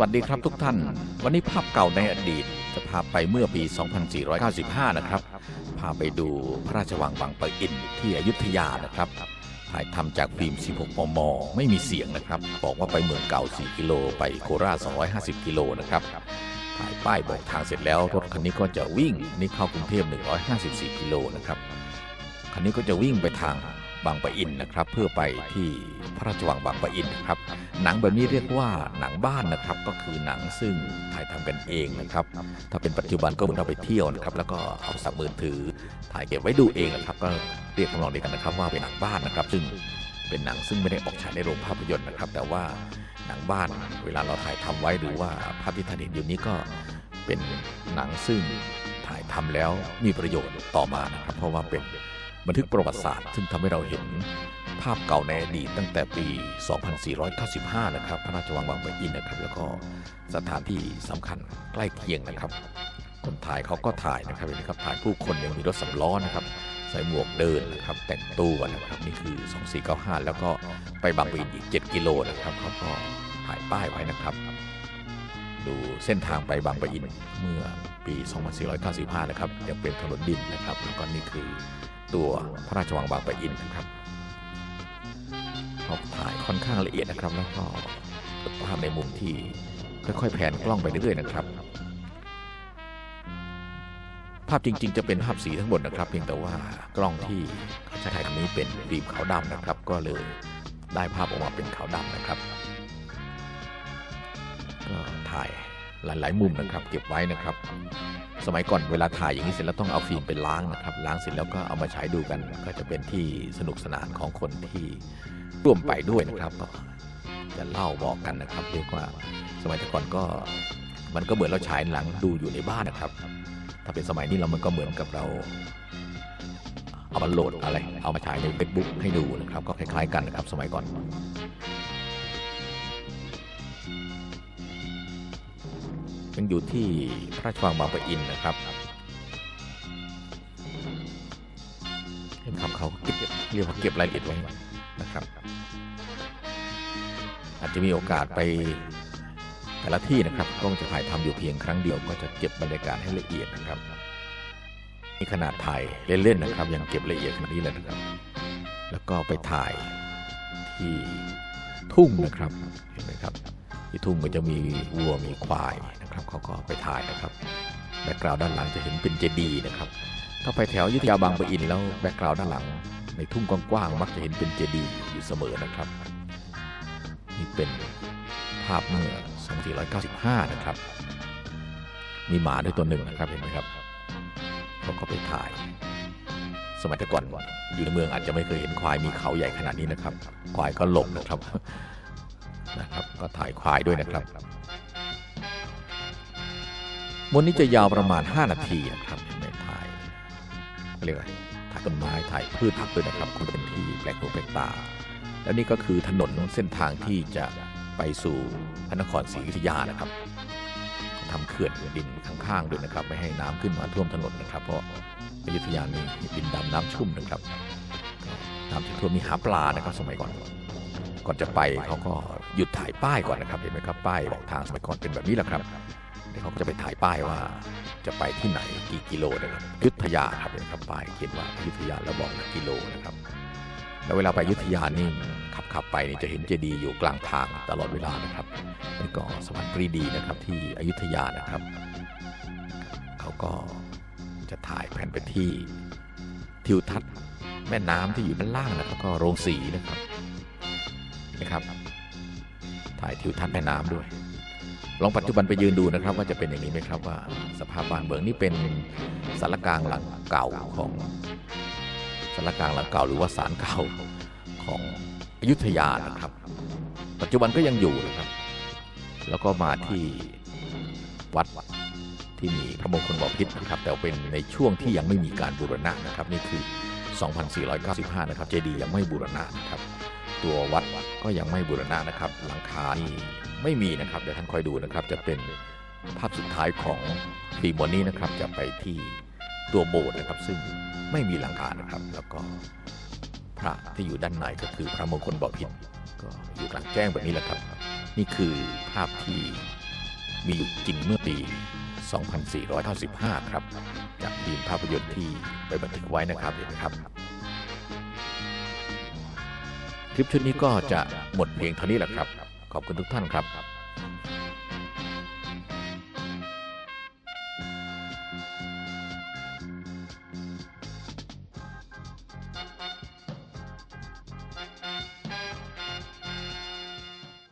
วัสดีครับทุกท่าน วันนี้ภาพเก่าในอดีต จะพาไปเมื่อปี 2495 นะครับ พาไปดูพระราชวังบางปะอินที่อยุธยานะครับถ่ายทำจากฟิล์ม 16 มม ไม่มีเสียงนะครับ บอกว่าไปเมืองเก่า 4 กิโล ไปโคราช 250 กิโลนะครับ ถ่ายป้ายบอกทางเสร็จแล้ว รถคันนี้ก็จะวิ่ง นี่เข้ากรุงเทพ 154 กิโลนะครับ คันนี้ก็จะวิ่งไปทาง บางปะอินนะครับ เพื่อไปที่พระราชวังบางปะอินนะครับ หนังแบบนี้เรียกว่าหนังบ้านนะครับ ก็คือหนังซึ่งถ่ายทำกันเองนะครับ ถ้าเป็นปัจจุบันก็เหมือนเราไปเที่ยวนะครับ แล้วก็เอาโทรศัพท์มือถือถ่ายเก็บไว้ดูเองนะครับ ก็เรียกทำนองเดียวกันนะครับ ว่าเป็นหนังบ้านนะครับ ซึ่งเป็นหนังซึ่งไม่ได้ออกฉายในโรงภาพยนตร์นะครับ แต่ว่าหนังบ้านเวลาเราถ่ายทำไว้หรือว่าภาพที่ท่านเห็นอยู่นี้ก็เป็นหนังซึ่งถ่ายทำแล้วมีประโยชน์ต่อมานะครับ เพราะว่าเป็น บันทึกประวัติศาสตร์ ซึ่งทำให้เราเห็นภาพเก่าในอดีตตั้งแต่ปี 2495 นะครับพระราชวังบางปะอินนะครับ แล้วก็สถานที่สำคัญใกล้เคียงนะครับ คนถ่ายเขาก็ถ่ายนะครับเห็นไหมครับถ่ายผู้คนยังมีรถสำล้อนะครับใส่หมวกเดินนะครับ แต่งตัวนะครับนี่คือ 2495 แล้วก็ไปบางปะอินอีก 7 กิโลนะครับเขาก็ถ่ายป้ายไว้นะครับ ดูเส้นทางไปบางปะอินเมื่อปี 2495 นะครับยังเป็นถนนดินนะครับ แล้วก็นี่คือ ตัวพระราชวังบางปะอินนะครับเขถ่ายค่อนข้างละเอียดนะครับแล้วก็ภาพในมุมที่ค่อยๆแผนกล้องไปเรื่อยๆนะครับ ภาพจริง ๆ จะเป็นภาพสีทั้งหมดนะครับ เพียงแต่ว่ากล้องที่เขาใช้ถ่ายนี้เป็นฟิล์มขาวดำนะครับ ก็เลยได้ภาพออกมาเป็นขาวดำนะครับก็ถ่าย หลาย ๆ มุมนะครับ เก็บไว้นะครับ สมัยก่อนเวลาถ่ายอย่างนี้เสร็จแล้วต้องเอาฟิล์มไปล้างนะครับ ล้างเสร็จแล้วก็เอามาใช้ดูกัน ก็จะเป็นที่สนุกสนานของคนที่ร่วมไปด้วยนะครับ จะเล่าบอกกันนะครับเรียกว่าสมัยแต่ก่อนก็มันก็เหมือนเราฉายหนังดูอยู่ในบ้านนะครับ ถ้าเป็นสมัยนี้เรามันก็เหมือนกับเราเอามาโหลดอะไร เอามาฉายในเฟซบุ๊กให้ดูนะครับ ก็คล้ายๆกันนะครับ สมัยก่อน ยังอยู่ที่พระราชวังบางปะอินนะครับเห็นคำเขาเก็บเรียกว่าเก็บรายละเอียดไว้นะครับ อาจจะมีโอกาสไปแต่ละที่นะครับกล้องจะถ่ายทำอยู่เพียงครั้งเดียวก็จะเก็บบรรยากาศให้ละเอียดนะครับนี่ขนาดถ่ายเล่นๆนะครับยังเก็บละเอียดขนาดนี้เลยนะครับ แล้วก็ไปถ่ายที่ทุ่งนะครับเห็นไหมครับ ที่ทุ่งก็จะมีวัวมีควายนะครับเขาก็ไปถ่ายนะครับแบ็กกราวด้านหลังจะเห็นเป็นเจดีย์นะครับ ถ้าไปแถวยุธยาบางปะอินแล้วแบ็กกราวด้านหลัง ในทุ่งกว้างๆมักจะเห็นเป็นเจดีย์อยู่เสมอนะครับนี่เป็นภาพเมื่อ 2495 นะครับ มีหมาด้วยตัวหนึ่งนะครับเห็นไหมครับเขาก็ไปถ่าย สมัยต่ก่อนอยู่ในเมืองอาจจะไม่เคยเห็นควายมีเขาใหญ่ขนาดนี้นะครับ ควายก็หลงนะครับนะครับ ก็ถ่ายควายด้วยนะครับมวนนี้จะยาวประมาณ 5 นาทีนะครับในถ่ายเรียกอะไรถ่ายต้นไม้ถ่ายพืชผักด้วยนะครับคุณเป็นที่แปลกหูแปลกตา แล้วนี่ก็คือถนนเส้นทางที่จะไปสู่พระนครศรีอยุธยานะครับเขาทำเขื่อนดินข้างๆด้วยนะครับ ไม่ให้น้ำขึ้นมาท่วมถนนนะครับ เพราะอยุธยานี่ดินดำน้ำชุ่มนะครับน้ำจะท่วมมีหาปลานะครับสมัยก่อน ก่อนจะไปเขาก็หยุดายป้ายก่อนนะครับเห็นไหมครับป้ายบอกทางสมัยก่อนเป็นแบบนี้แหละครับเดี๋ยวเขาจะไปถ่ายป้ายว่าจะไปที่ไหนกี่กิโลนะครับยุทธยาครับเห็นครับป้ายเขียนว่ายุทธยาแล้วบอกกิโลนะครับแล้วเวลาไปยุทธยานี่ขับขับไปนี่จะเห็นเจดีย์อยู่กลางทางตลอดเวลานะครับนี่ก็สวรรค์ปรีดีนะครับที่อยุธยานะครับ เขาก็จะถ่ายแผนไปที่ทิวทัศน์แม่น้ำที่อยู่ด้านล่างนะครับก็โรงสีนะครับนะครับ ถ่ายทิวทัศน์แม่น้ำด้วย ลองปัจจุบันไปยืนดูนะครับ ว่าจะเป็นอย่างนี้ไหมครับว่าสภาพบ้านเมืองนี่เป็นสารกลางหลังเก่าของสารกลางหลังเก่าหรือว่าศาลเก่าของอยุธยานะครับ ปัจจุบันก็ยังอยู่นะครับ แล้วก็มาที่วัดที่มีพระมงคลบพิตรนะครับ แต่เป็นในช่วงที่ยังไม่มีการบูรณะนะครับ นี่คือ 2495 นะครับ เจดีย์ยังไม่บูรณะนะครับ ตัววัดก็ยังไม่บูรณะนะครับ หลังคานี่ไม่มีนะครับเดี๋ยวท่านคอยดูนะครับ จะเป็นภาพสุดท้ายของปีมนี้นะครับ จะไปที่ตัวโบสถ์นะครับ ซึ่งไม่มีหลังคานะครับ แล้วก็พระที่อยู่ด้านในก็คือพระมงคลบพิตรก็อยู่กลางแจ้งแบบนี้แหละครับ นี่คือภาพที่มีอยู่จริงเมื่อปี 2495 ครับ จากทีมภาพยนตร์ที่ไปบันทึกไว้นะครับเห็นไหมครับ คลิปชุดนี้ก็จะหมดเพียงเท่านี้แหละครับ ขอบคุณทุกท่านครับ